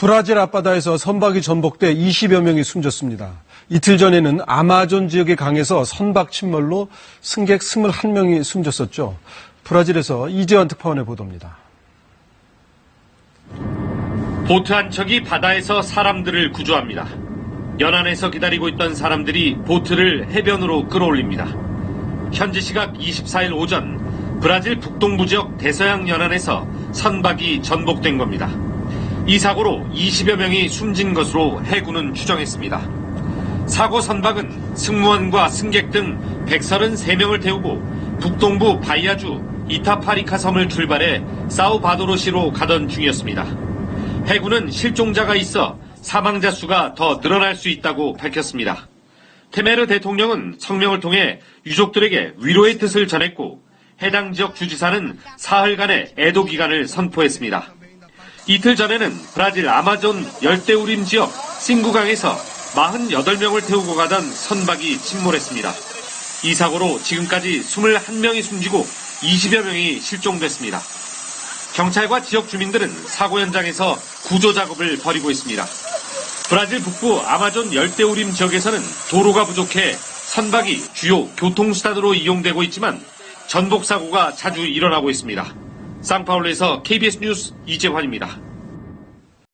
브라질 앞바다에서 선박이 전복돼 20여 명이 숨졌습니다. 이틀 전에는 아마존 지역의 강에서 선박 침몰로 승객 21명이 숨졌었죠. 브라질에서 이재환 특파원의 보도입니다. 보트 한 척이 바다에서 사람들을 구조합니다. 연안에서 기다리고 있던 사람들이 보트를 해변으로 끌어올립니다. 현지 시각 24일 오전 브라질 북동부 지역 대서양 연안에서 선박이 전복된 겁니다. 이 사고로 20여 명이 숨진 것으로 해군은 추정했습니다. 사고 선박은 승무원과 승객 등 133명을 태우고 북동부 바이아주 이타파리카 섬을 출발해 사우바도로시로 가던 중이었습니다. 해군은 실종자가 있어 사망자 수가 더 늘어날 수 있다고 밝혔습니다. 테메르 대통령은 성명을 통해 유족들에게 위로의 뜻을 전했고 해당 지역 주지사는 사흘간의 애도 기간을 선포했습니다. 이틀 전에는 브라질 아마존 열대우림 지역 싱구강에서 48명을 태우고 가던 선박이 침몰했습니다. 이 사고로 지금까지 21명이 숨지고 20여 명이 실종됐습니다. 경찰과 지역 주민들은 사고 현장에서 구조 작업을 벌이고 있습니다. 브라질 북부 아마존 열대우림 지역에서는 도로가 부족해 선박이 주요 교통수단으로 이용되고 있지만 전복 사고가 자주 일어나고 있습니다. 상파울루에서 KBS 뉴스 이재환입니다.